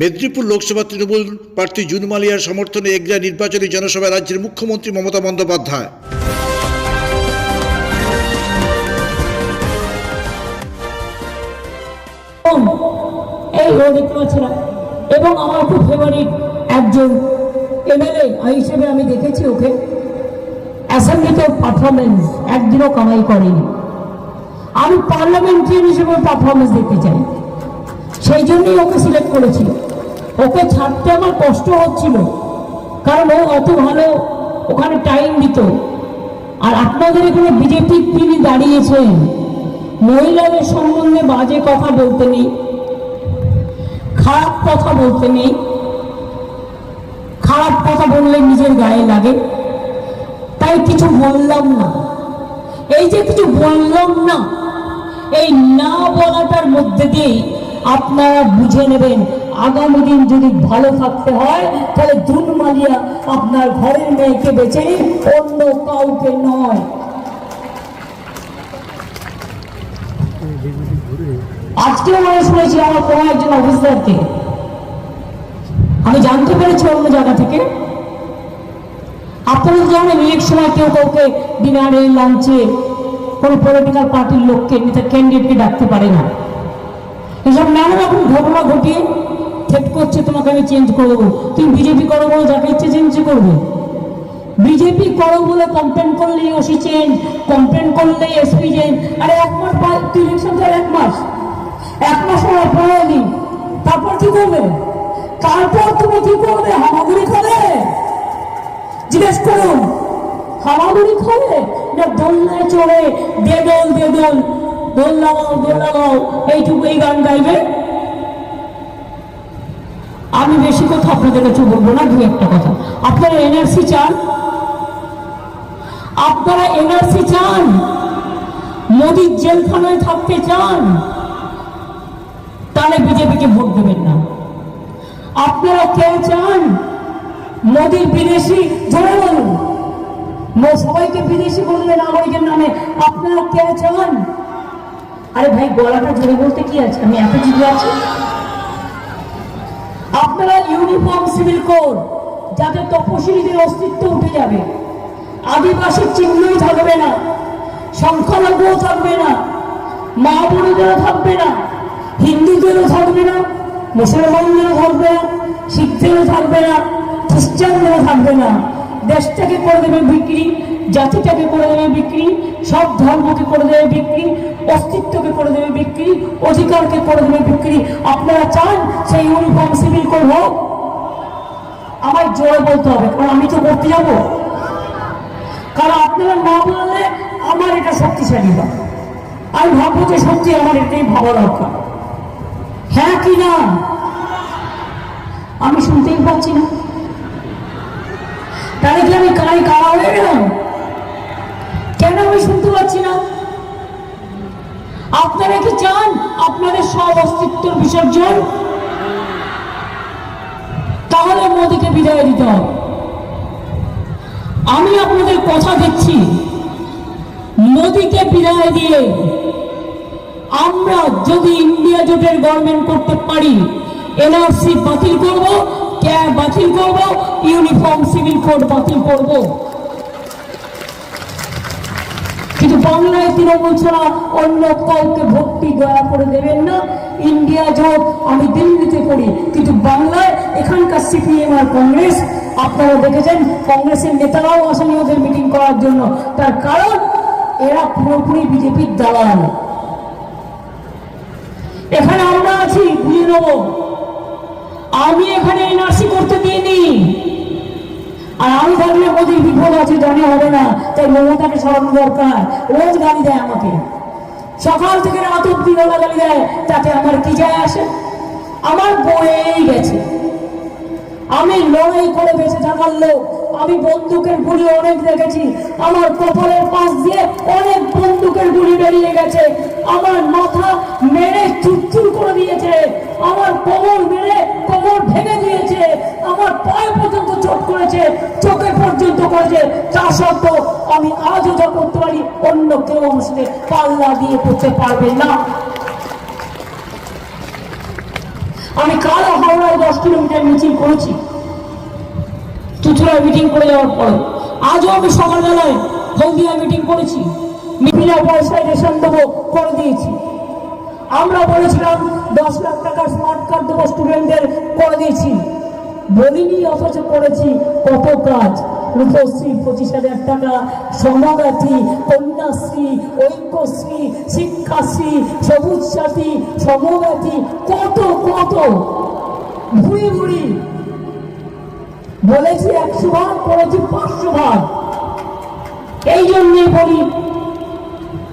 মেদিনীপুর লোকসভা তৃণমূল প্রার্থী জুন মালিয়ার সমর্থনে এগরা নির্বাচনী জনসভায় রাজ্যের মুখ্যমন্ত্রী মমতা বন্দ্যোপাধ্যায়। এই দেখতে পাচ্ছিলাম এবং আমার খুব ফেভারিট একজন এমএলএ হিসেবে আমি দেখেছি ওকে। অ্যাসেম্বলিতে পারফরমেন্স একদিনও কামাই করেনি। আমি পার্লামেন্টারিয়ান হিসেবে পারফরমেন্স দেখতে চাই। সেই জন্যই ওকে সিলেক্ট করেছিল। ওকে ছাড়তে আমার কষ্ট হচ্ছিল, কারণ ও অত ভালো ওখানে টাইম দিত। আর আপনাদের এখানে বিজেপি তিনি দাঁড়িয়েছেন। মহিলাদের সম্বন্ধে বাজে কথা বলতে নেই, খারাপ কথা বলতে নেই। খারাপ কথা বললে নিজের গায়ে লাগে। তাই কিছু বললাম না। এই যে কিছু বললাম না, এই না বলাটার মধ্যে দিয়েই আপনারা বুঝে নেবেন, আগামী দিন যদি ভালো থাকতে হয়, তাহলে জুন মালিয়া আপনার ঘরের মেয়েকে বেছে নিন, অন্য কাউকে নয়। আজকেও মানে শুনেছি আমার কোনো একজন অফিসারকে। আমি জানতে পেরেছি অন্য জায়গা থেকে। আপনারা জানেন, এক সময় কেউ কাউকে ডিনারে লাঞ্চে কোনো পলিটিক্যাল পার্টির লোককে ক্যান্ডিডেটকে ডাকতে পারে না। এসব নানা রকম ঘটনা ঘটিয়ে থেট করছে, তোমাকে আমি চেঞ্জ করে দেবো। তুমি বিজেপি করো বলে, যাকে ইচ্ছে চেঞ্জ করবে। বিজেপি করো বলে কমপ্লেন করলেই ওসি চেঞ্জ কমপ্লেন করলেই এসপি চেঞ্জ আরে এক মাস তুই ইলেকশন তো এক মাস। এক মাস পনেরো দিন তারপর কি করবে? তারপর তুমি কি করবে? হামাগুড়ি খাবে জিজ্ঞেস করুন, হামাগুড়ি খাবে না দোলনায় চড়ে দে দোল দে দোল লাগাও দোল লাগাও এইটুকু এই গান গাইবে? আমি বেশি কথা আপনাদের কাছে বলব না, দু একটা কথা। আপনারা এনআরসি চান? আপনারা এনআরসি চান? মোদির জেলখানায় থাকতে চান? তাহলে বিজেপিকে ভোট দেবেন না। আপনারা কেউ চান? মোদির বিদেশি জোরে বলুন। সবাইকে বিদেশি বললেন, নাগরিকের নামে। আপনারা কেউ চান? আরে ভাই, গলাটা জোরে বলতে কি আছে? আমি এত কিছু আছি? আপনারা ইউনিফর্ম সিভিল কোড যাতে তপশিলীদের অস্তিত্ব উঠে যাবে। আদিবাসীর চিহ্নই থাকবে না, সংখ্যালঘুও থাকবে না মা বোনেদেরও থাকবে না, হিন্দুদেরও থাকবে না, মুসলমানদেরও থাকবে না, শিখদেরও থাকবে না, খ্রিস্টানদেরও থাকবে না। দেশটাকে করে দেবে বিক্রি জাতিটাকে করে দেবে বিক্রি, সব ধর্মকে করে দেবে বিক্রি, অস্তিত্বকে করে দেবে বিক্রি, অধিকারকে করে দেবে বিক্রি। আপনারা চান সেই ইউনিফর্ম সিভিল কোড হোক আমার জোরে বলতে হবে, কারণ আমি তো করতে যাব। কারণ আপনারা না বললে আমার এটা শক্তিশালী হয়। আমি ভাববো যে সত্যি আমার এটাই ভাবা দরকার। হ্যাঁ কি না? আমি শুনতেই পাচ্ছি না। তাহলে কি আমি কানে কারা হয়ে গেলাম? কেন আমি শুনতে পাচ্ছি না? আপনারা কি চান আপনাদের সব অস্তিত্বর বিসর্জন? তাহলে মোদীকে বিদায় দিতে হবে। আমি আপনাদের কথা দিচ্ছি, মোদীকে বিদায় দিয়ে আমরা যদি ইন্ডিয়া জোটের গভর্নমেন্ট করতে পারি, এনআরসি বাতিল করব, ক্যাব বাতিল করব, ইউনিফর্ম সিভিল কোড বাতিল করব কিন্তু বাংলায় তৃণমূল ছাড়া অন্য কাউকে ভর্তি দয়া করে দেবেন না। ইন্ডিয়া জোট, আমি দিল্লিতে করি কিন্তু বাংলায় এখানকার সিপিএম আর কংগ্রেস, আপনারা দেখেছেন, কংগ্রেসের নেতারাও আসেনি ওদের মিটিং করার জন্য। তার কারণ, এরা পুরোপুরি বিজেপির দালাল। এখানে আমরা আছি বুঝে নেব। আমি এখানে এনআরসি করতে দিইনি। আর আমি থাকলে মোদির বিপদ আছে জানে হবে না, তাই মমতাকে সরানো দরকার। রোজ গালি দেয় আমাকে। সকাল থেকে রাত অব্দি গালি দেয়, তাতে আমার কি যায় আসে? আমার বয়েই গেছে। আমি লড়াই করে বেঁচে থাকার লোক, আমি বন্দুকের গুলি অনেক দেখেছি, আমার কপালের পাশ দিয়ে অনেক বন্দুকের গুলি বেরিয়ে গেছে, আমার মাথা মেরে চুরচুর করে দিয়েছে, আমার কোমর মেরে কোমর ভেঙে দিয়েছে। আমার পায়ে পর্যন্ত চোট করেছে, চোখে পর্যন্ত করেছে। তা সত্ত্বেও আমি আজও যা করতে পারি, অন্য কেউ সাথে পাল্লা দিয়ে করতে পারবে না। আমি কাল হাওড়ায় দশ কিলোমিটার মিছিল করেছি। চুচুড়ায় মিটিং করে যাওয়ার পরে। আজও আমি সকালবেলায় হলদিয়া মিটিং করেছি। বিনা পয়সায় রেশন দেবো করে দিয়েছি। আমরা বলেছিলাম, দশ লাখ টাকার স্মার্ট কার্ড দেবো স্টুডেন্টদের করে দিয়েছি। বলিনি, অথচ করেছি। কত কাজ? রূপশ্রী, পঁচিশ হাজার টাকা। সমগাথী কন্যাশ্রী, ঐক্যশ্রী, শিক্ষাশ্রী, সবুজ সাথী সমগাথী কত কত? ভুড়ি ভুড়ি। বলেছি একশো ভাগ, করেছি পাঁচশো ভাগ। এই জন্যই বলি,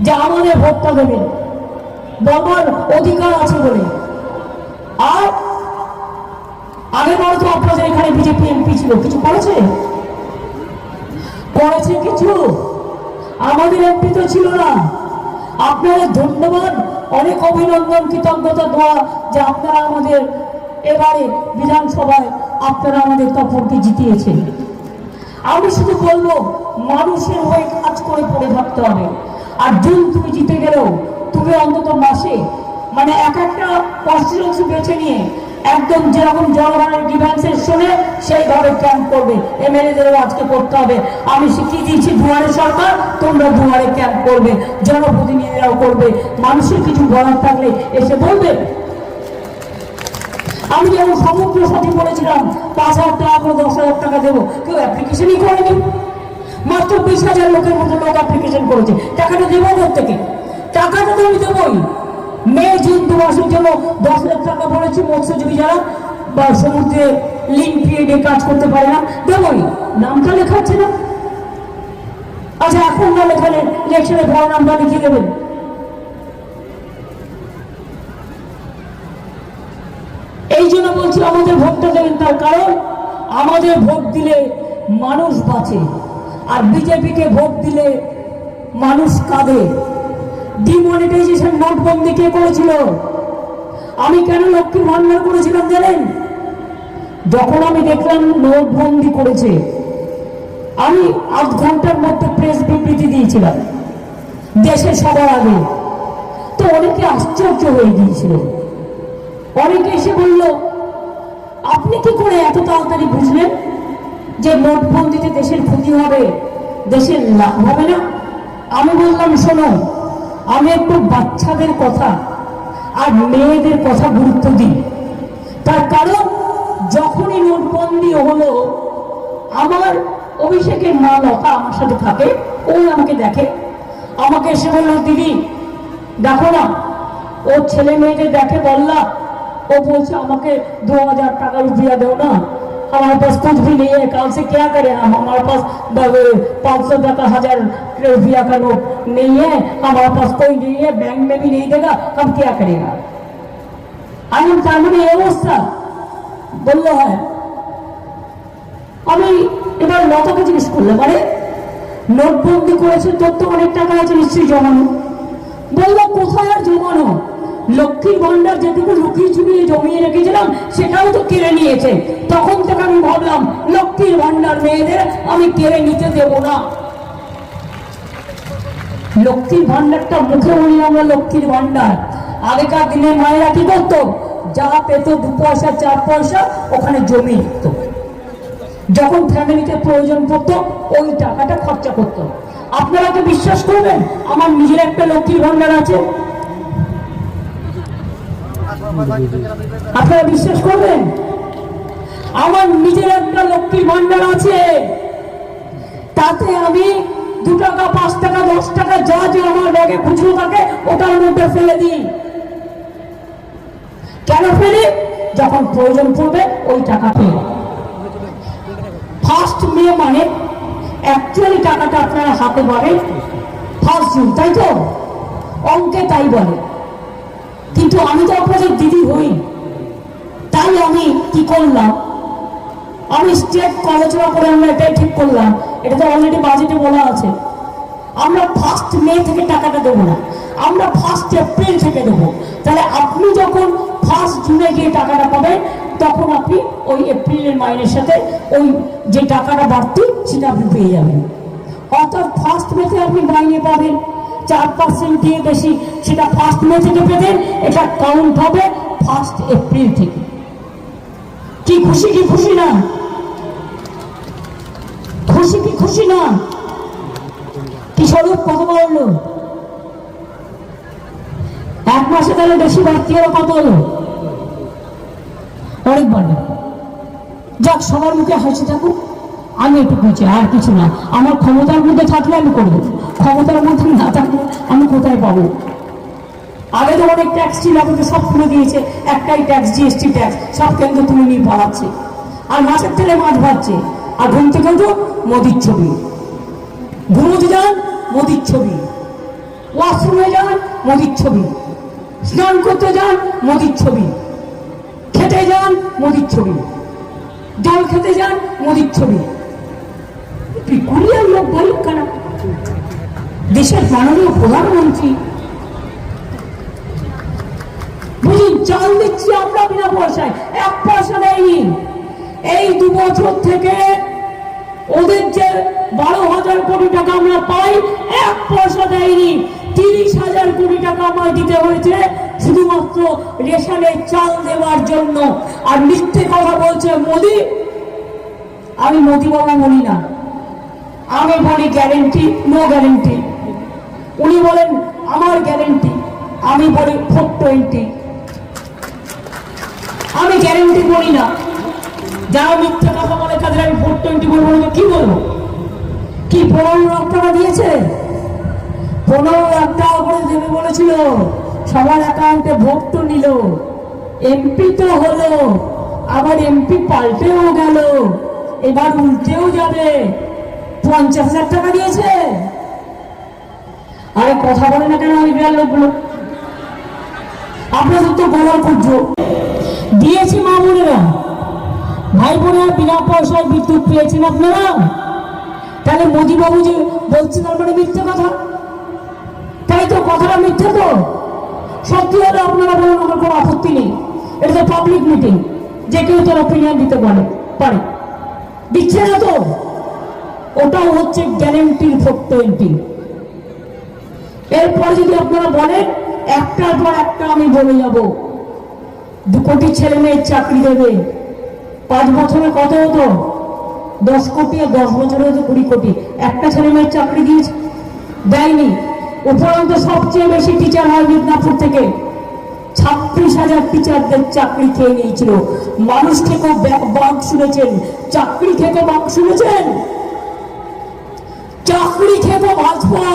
যে আমাদের ভোটটা দেবেন। বলার অধিকার আছে বলে। আর আগের বার তো আপনাদের এখানে বিজেপি, এমপি ছিল। কিছু করেছে? করেছে কিছু? আমাদের এমপি তো ছিল না। আপনাদের ধন্যবাদ, অনেক অভিনন্দন, কৃতজ্ঞতা দেওয়া যে আপনারা আমাদের এবারে বিধানসভায় আপনারা আমাদের তপনকে জিতিয়েছেন। আমি শুধু বলব, মানুষের হয়ে কাজ করে পড়ে থাকতে হবে। আর জুন তুমি জিতে গেলেও তুমি অন্তত মাসে মানে এক একটা কনস্টিটিউন্সি বেছে নিয়ে একদম যেরকম জনগণের ডিফেন্সের শুনে, সেইভাবে ক্যাম্প করবে। এমএলএদেরও আজকে করতে হবে। আমি শিখিয়ে দিয়েছি দুয়ারে সরকার, তোমরা দুয়ারে ক্যাম্প করবে। জনপ্রতিনিধিরাও করবে। মানুষের কিছু বলার থাকলে এসে বলবে। আমি যেমন সমুদ্র সাথী বলেছিলাম, পাঁচ হাজার টাকা করে দশ হাজার টাকা দেবো। কেউ অ্যাপ্লিকেশনই করেনি। মাত্র বিশ হাজার লোকের মতো লোক অ্যাপ্লিকেশন করেছে। টাকাটা দেবো থেকে টাকাটা তো আমি দেবোই। জন্য দশ হাজার টাকা বলেছি মৎস্যজীবী যারা, বা সমুদ্রে লিঙ্ক পিরিয়ডে কাজ করতে পারে না, দেবোই। নামটা লেখাচ্ছে না? আচ্ছা এখন না লেখালে ইলেকশনের পর নামটা দেবেন। এই জন্য বলছি, আমাদের ভোটটা দেবেন তার কারণ, আমাদের ভোট দিলে মানুষ বাঁচে, আর বিজেপিকে ভোট দিলে মানুষ কাঁদে। ডিমনিটাইজেশন নোটবন্দি কে করেছিল? আমি কেন লক্ষ্মীর ভান্ডার করেছিলাম জানেন? যখন আমি দেখলাম নোটবন্দি করেছে, আমি আধ ঘণ্টার মধ্যে প্রেস বিবৃতি দিয়েছিলাম দেশে সবার আগে। তো অনেকে আশ্চর্য হয়ে গিয়েছিল। অনেকে এসে বলল, আপনি কি করে এত তাড়াতাড়ি বুঝলেন যে নোটবন্দিতে দেশের ক্ষতি হবে? দেশের লাভ হবে না? আমি বললাম, শোনো আমি একটু বাচ্চাদের কথা আর মেয়েদের কথা গুরুত্ব দিই। তার কারণ, যখনই নোটবন্দি হলো, আমার অভিষেকের মা লতা আমার সাথে থাকে, ও আমাকে দেখে। আমাকে এসে বলল, দিদি, দেখো না, ও ছেলে মেয়েদের দেখে বললা ও বলছে, আমাকে দু হাজার টাকা রুপিয়া দেও না। हमारे पास कुछ भी नहीं है कल से क्या करें हम हमारे पास पाँच सौ टका हजार रुपया का नोट नहीं है हमारे पास कोई नहीं है बैंक में भी नहीं देगा हम क्या करेगा আমি তার মানে এই অবস্থা বললো হয় আমি এবার লতাকে জিজ্ঞেস করলাম আরে নোটবন্দি করেছে তোর তো অনেক টাকা আছে নিশ্চয়ই জমানো বললো কোথায় আর জমানো লক্ষ্মীর ভান্ডার যেটুকু লুকিয়ে চুকিয়ে জমিয়ে রেখেছিলাম, সেটাও তো কেড়ে নিয়েছে। তখন থেকে আমি ভাবলাম, লক্ষ্মীর ভান্ডার মেয়েদের আমি কেড়ে নিতে দেব না। লক্ষ্মীর ভান্ডারটা মুখে বলি আমরা, লক্ষ্মীর ভান্ডার। আগেকার দিনে মায়েরা কি করতো? যা পেত দু পয়সা, চার পয়সা, ওখানে জমি লিখত। যখন ফ্যামিলিতে প্রয়োজন পড়তো, ওই টাকাটা খরচা করতো। আপনারা কি বিশ্বাস করবেন? আমার নিজের একটা লক্ষ্মীর ভান্ডার আছে। আপনারা বিশ্বাস করবেন? আমার নিজের একটা লক্ষ্মীর ভান্ডার আছে। তাতে আমি দু টাকা, পাঁচ টাকা, দশ টাকা যা যা আমার ব্যাগে খুচরো থাকে, ওটার মধ্যে ফেলে দিই। কেন ফেলি? যখন প্রয়োজন পড়বে, ওই টাকা পেয়ে। ফার্স্ট মে মানে অ্যাকচুয়ালি টাকাটা আপনারা হাতে পাবেন। ফার্স্ট জুন তাই তো? অঙ্কে তাই বলে। কিন্তু আমি তো আপনাদের দিদি হই। তাই আমি কি করলাম? আমি স্টেট আলোচনা করে আমরা এটাই ঠিক করলাম। এটা তো অলরেডি বাজেটে বলা আছে। আমরা ফার্স্ট মে থেকে টাকাটা দেবো না। আমরা ফার্স্ট এপ্রিল থেকে দেবো। তাহলে আপনি যখন ফার্স্ট জুনে গিয়ে টাকাটা পাবেন, তখন আপনি ওই এপ্রিলের মাইনের সাথে ওই যে টাকাটা বাড়তি, সেটা আপনি পেয়ে যাবেন। অর্থাৎ ফার্স্ট মেতে আপনি মাইনে পাবেন। চার পার্সেন্ট দিয়ে বেশি, সেটা ফার্স্ট মে থেকে পেতেন এটা কাউন্ট হবে ফার্স্ট এপ্রিল থেকে। কি খুশি কি খুশি না? খুশি কি খুশি না? কি স্বরূপ কত বাড়লো? এক মাসে তাহলে বেশি বাড়তি হলো কত হলো? অনেক বাড়বে যাক, সবার মুখে হাসি থাকুক। আমি একটু খুঁজছি আর কিছু না। আমার ক্ষমতার মধ্যে থাকলে আমি করব। ক্ষমতার মধ্যে না থাকলে আমি কোথায় পাবো? আগে তো অনেক ট্যাক্স ছিল তো সব তুলে দিয়েছে। একটাই ট্যাক্স জিএসটি ট্যাক্স সব কেন্দ্র তুলে নিয়ে পালাচ্ছে। আর মাছের তেলে মাছ ভাবছে আর ঘুম থেকে তো মোদির ছবি। ঘুমোতে যান, মোদির ছবি। ওয়াশরুমে যান, মোদির ছবি। স্নান করতে যান, মোদির ছবি। খেতে যান, মোদির ছবি। জল খেতে যান, মোদির ছবি। পিকুলিয়ার লোক ভালো কেনা দেশের মাননীয় প্রধানমন্ত্রী। বুঝুন, চাল দিচ্ছি আমরা বিনা পয়সায়। এক পয়সা দেয়নি। এই দু বছর থেকে ওদের যে বারো হাজার কোটি টাকা আমরা পাই, এক পয়সা দেয়নি। তিরিশ হাজার কোটি টাকা আমায় দিতে হয়েছে শুধুমাত্র রেশনের চাল দেওয়ার জন্য। আর মিথ্যে কথা বলছে মোদি। আমি মোদি বাবা বলি না। আমি বলি গ্যারেন্টি নো গ্যারেন্টি উনি বলেন, আমার গ্যারেন্টি আমি বলি ফোর টোয়েন্টি আমি গ্যারেন্টি বলি না। যারা মিথ্যা কথা বলে, তাদের আমি ফোর টোয়েন্টি বলব না কি বলব? কি পনেরো লাখ টাকা দিয়েছে? পনেরো লাখ টাকা করে দেবে বলেছিল। সবার অ্যাকাউন্টে ভোট তো নিল। এমপি তো হলো। আবার এমপি পাল্টেও গেল। এবার উল্টেও যাবে। পঞ্চাশ হাজার টাকা দিয়েছে? আরে কথা বলে না কেন ওই বিয়ার লোকগুলো? আপনাদের তো গলার পুজো দিয়েছি মা বোনেরা। ভাই বোনেরা, বিনা পয়সায় বিদ্যুৎ পেয়েছেন আপনারা? তাহলে মোদিবাবু যে বলছে তার মানে মিথ্যে কথা? তাই তো কথাটা মিথ্যে তো। সত্যি হলে আপনারা বলুন, আমার কোনো আপত্তি নেই। এটা তো পাবলিক মিটিং যে কেউ তার অপিনিয়ন দিতে পারে পারে। দিচ্ছে না তো? ওটাও হচ্ছে গ্যারেন্টির ফোর টোয়েন্টি এরপর যদি আপনারা বলেন একটার পর একটা আমি বলে যাব। দু কোটি ছেলে মেয়ের চাকরি দেবে। পাঁচ বছরে কত হতো? দশ কোটি আর দশ বছরে হতো কুড়ি কোটি। একটা ছেলে মেয়ের চাকরি দিয়েছে। দেয়নি। উপরন্ত সবচেয়ে বেশি টিচার হয় মিদনাপুর থেকে। ছাব্বিশ হাজার টিচারদের চাকরি খেয়ে নিয়েছিল। মানুষ থেকেও বাক শুনেছেন। চাকরি খেতে বাক শুনেছেন? চাকরি খেতে ভাজপা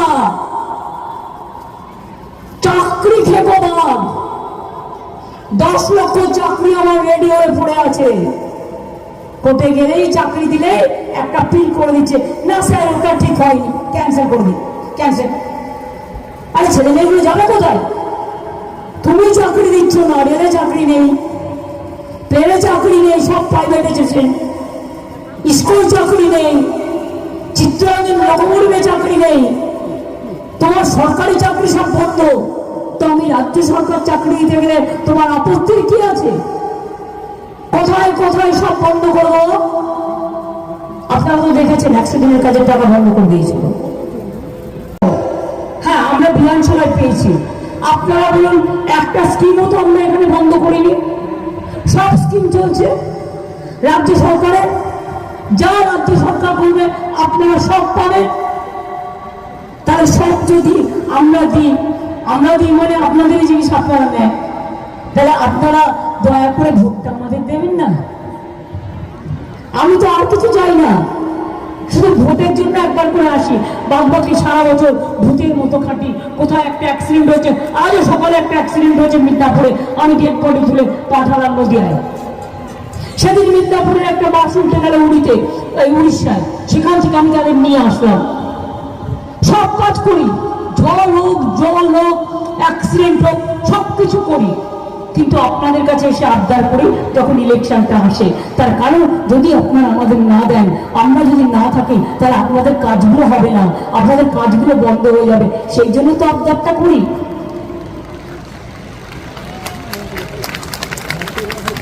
চাকরি খেতে বাঘ দশ লক্ষ চাকরি আমার রেডি হয়ে পড়ে আছে। কোর্টে গেলেই চাকরি দিলে একটা পিল করে দিচ্ছে, না স্যার, ওটা ঠিক হয়নি ক্যান্সেল করে দিন ক্যান্সেল আরে ছেলে মেয়েগুলো যাবে কোথায়? তুমি চাকরি দিচ্ছ না, রেলে চাকরি নেই। প্লেনে চাকরি নেই, সব প্রাইভেট এসেছে স্কুল চাকরি নেই। চিত্তরঞ্জন রকমুরিমে চাকরি নেই। তোমার সরকারি চাকরি সব বন্ধ। তো আমি রাজ্য সরকার চাকরি দিতে গেলে তোমার আপত্তির কি আছে? কোথায় কোথায় সব বন্ধ করব? আপনারা তো দেখেছেন একশো দিনের কাজের টাকা বন্ধ করে দিয়েছিল। হ্যাঁ আমরা বিধানসভায় পেয়েছি। আপনারা বলুন, একটা স্কিমও তো আমরা এখানে বন্ধ করিনি। সব স্কিম চলছে। রাজ্য সরকারের যা রাজ্য সরকার বলবে, আপনারা সব পাবেন। তাহলে সব যদি আমরা দিই আমরা দিই মানে আপনাদের জিনিস আপনারা নেন। তাহলে আপনারা দয়া করে ভোটটা আমাদের দেবেন না। আমি তো আর কিছু চাই না। শুধু ভোটের জন্য একবার করে আসি। বাদ বাকি সারা বছর ভূতের মতো খাটি। কোথায় একটা অ্যাক্সিডেন্ট হয়েছে? আজও সকালে একটা অ্যাক্সিডেন্ট হয়েছে মিদনাপুরে। আমি ডেড বডি তুলে পাঠালাম নদিয়ায়। সেদিন মিদনাপুরের একটা বাস উল্টে গেল উড়িতে, এই উড়িষ্যায়। সেখান থেকে আমি তাদের নিয়ে আসলাম। সব কাজ করি। ঝড় হোক, জল হোক অ্যাক্সিডেন্ট হোক সব কিছু করি। কিন্তু আপনাদের কাছে এসে আবদার করি তখন ইলেকশনটা আসে, তার কারণ যদি আপনারা আমাদের না দেন, আমরা যদি না থাকি, তাহলে আপনাদের কাজগুলো হবে না। আপনাদের কাজগুলো বন্ধ হয়ে যাবে। সেই জন্য তো আবদারটা করি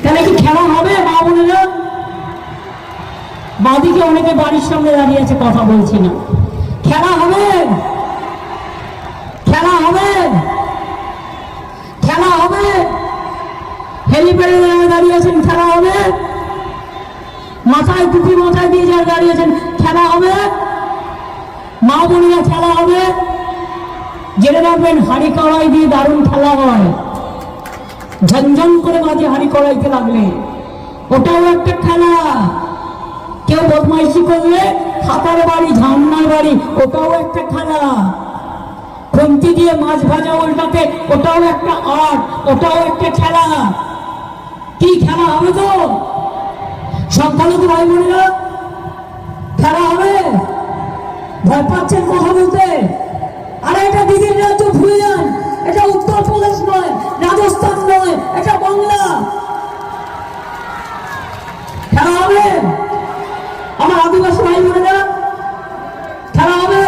তাহলে কি খেলা হবে মা বোনেরা বাদিকে অনেকে বাড়ির সামনে দাঁড়িয়ে আছে, কথা বলছি না। খেলা হবে? খেলা হবে? খেলা হবে? হেলিপ্যাডে দাঁড়িয়ে আছেন, খেলা হবে? মাথায় টুপি মাথায় দিয়ে যারা দাঁড়িয়েছেন খেলা হবে? মা বোনেরা, খেলা হবে? জেনে রাখবেন, হাড়ি কড়াই দিয়ে দারুণ খেলা হয়। ঝনঝন করে মাঝে হাড়ি কড়াইতে লাগলে। ওটাও একটা খেলা। কেউ বদমাইশি করলে হাতার বাড়ি, ঝামনার বাড়ি, ওটাও একটা খেলা। খুন্তি দিয়ে মাছ ভাজা উল্টাতে, ওটাও একটা আর্ট, ওটাও একটা খেলা। কি খেলা হবে তো? সংখ্যালঘু ভাই বোনেরা খেলা হবে? ভয় পাচ্ছেন কথা বলতে? আরে এটা দিদির রাজ্য, ভুলে যান। এটা উত্তরপ্রদেশ নয়, রাজস্থান নয়, এটা বাংলা। খেলা হবে? আদিবাসী ভাই বোনেরা, খেলা হবে।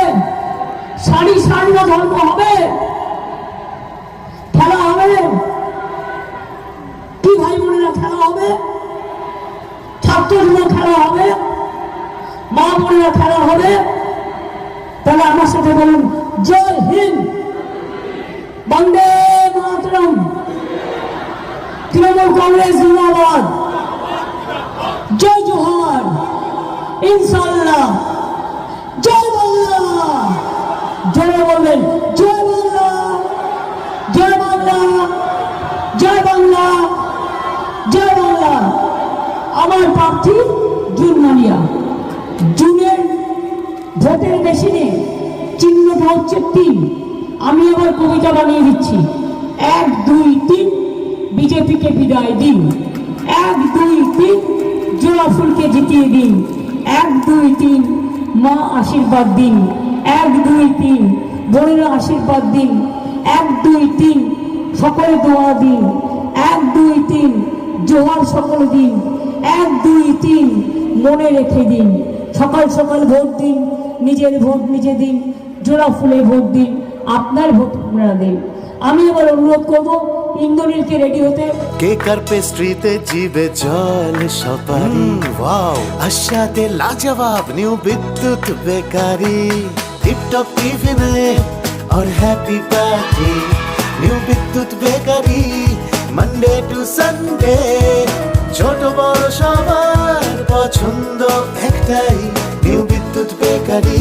শাড়ি না ধর্ম হবে। খেলা হবে। কি ভাই বোনেরা, খেলা হবে? ছাত্রজীবন খেলা হবে। মা বোনেরা খেলা হবে। তাহলে আমার সাথে বলুন, জয় হিন্দ। বন্দে মাতরম। তৃণমূল কংগ্রেস জিন্দাবাদ। জয় জোহার। ইনশাল্লাহ জয় জয় বলবেন, জয় জয় বাংলা। জয় বাংলা। জয় বাংলা। আমার প্রার্থী জুন জুনের ভোটের মেশিনে চিহ্নটা হচ্ছে তিন। আমি আবার কবিতা বানিয়ে দিচ্ছি। এক, দুই, তিন, বিজেপিকে বিদায় দিন। এক, দুই, তিন, জোড়া ফুলকে জিতিয়ে দিন। এক, দুই, তিন। মা আশীর্বাদ দিন। এক, দুই, তিন। বোনেরা আশীর্বাদ দিন। এক, দুই, তিন। সকলে দোয়া দিন। এক, দুই, তিন। জোয়ার সকল দিন। এক, দুই, তিন। মনে রেখে দিন। সকাল সকাল ভোট দিন। নিজের ভোট নিজে দিন। জোড়া ফুলে ভোট দিন। আপনার ভোট আপনারা দিন আমি এবার অনুরোধ করবো ইন্দ্রনীলকে রেডি হতে কেকার পেস্ট্রিতে জিবে জল সপারি ওয়াও আশাতে লাজবাব নিউ বিদ্যুৎ বেকারি টিপটপ টিফিনে और happy party new Bidyut bakery Monday to Sunday ছোট বড় সবার পছন্দ একটাই নিউ বিদ্যুৎ বেকারি